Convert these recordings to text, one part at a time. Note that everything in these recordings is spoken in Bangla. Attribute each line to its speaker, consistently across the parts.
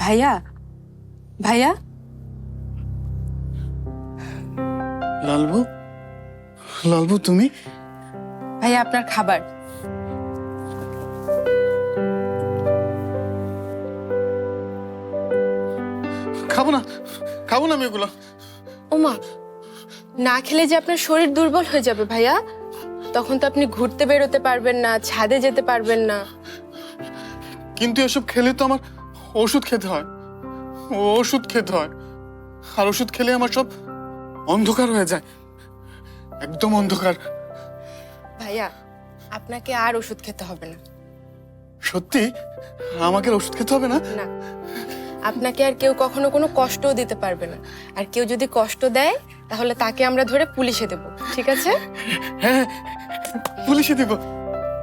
Speaker 1: ভাইয়া? ভাইয়া?
Speaker 2: লালবু? লালবু তুমি?
Speaker 1: ভাইয়া আপনার খাবার।
Speaker 2: খাব না খাব না আমি এগুলো।
Speaker 1: ওমা না খেলে যে আপনার শরীর দুর্বল হয়ে যাবে ভাইয়া। তখন তো আপনি ঘুরতে বেরোতে পারবেন না ছাদে যেতে পারবেন না।
Speaker 2: কিন্তু এসব খেলে তো আমার ওষুধ খেতে হয়। ওষুধ খেতে হয়। আর ওষুধ খেলে আমার সব অন্ধকার হয়ে যায়। একদম অন্ধকার।
Speaker 1: ভাইয়া আপনাকে আর ওষুধ খেতে হবে না।
Speaker 2: সত্যি? আমাকে ওষুধ খেতে হবে না?
Speaker 1: না। আপনাকে আর কেউ কখনো কোনো কষ্টও দিতে পারবে না। আর কেউ যদি কষ্ট দেয় তাহলে তাকে আমরা ধরে পুলিশে দেব। ঠিক আছে?
Speaker 2: হ্যাঁ পুলিশে দিব।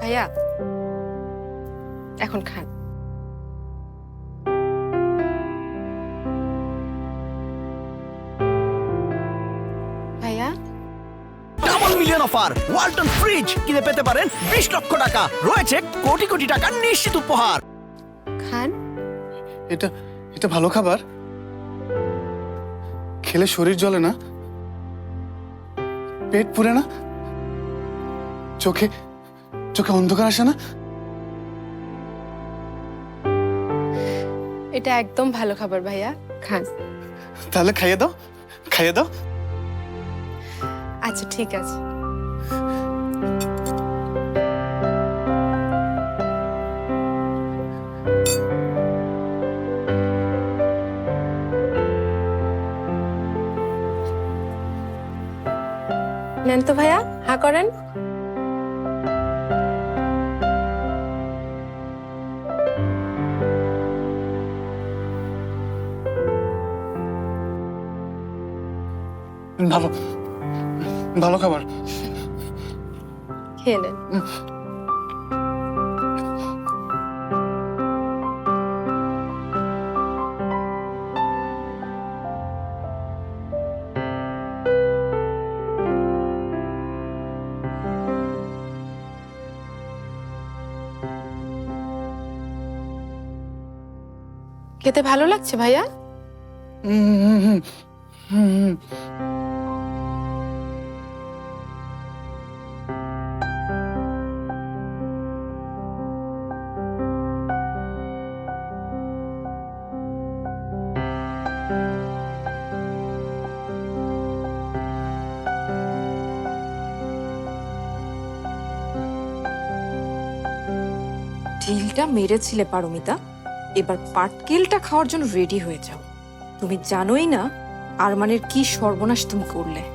Speaker 1: ভাইয়া এখন খান।
Speaker 3: মিলিয়ন অফার ওয়ালটন ফ্রিজ কিনে পেতে পারেন বিশ লক্ষ টাকা। রয়েছে কোটি কোটি টাকার নিশ্চিত উপহার।
Speaker 1: খান?
Speaker 2: এটা এটা ভালো খাবার। খেলে শরীর জ্বলে না? পেট পুরে না? চোখে চোখে অন্ধকার আসে না?
Speaker 1: এটা একদম ভালো খাবার ভাইয়া। খান?
Speaker 2: তাহলে খাইয়ে দাও খাইয়ে দাও।
Speaker 1: আচ্ছা ঠিক আছে। নেন তো ভাইয়া হা করেন।
Speaker 2: ভালো। ভালো খাবার।
Speaker 1: খেয়ে নেন খেতে ভালো লাগছে ভাইয়া?
Speaker 2: হুম, হুম, হুম, হুম, হুম।
Speaker 4: ঢিলটা মেরেছিলে পারমিতা? এবার পাটকেলটা খাওয়ার জন্য রেডি হয়ে যাও। তুমি জানোই না আরমানের কি সর্বনাশ তুমি করলে।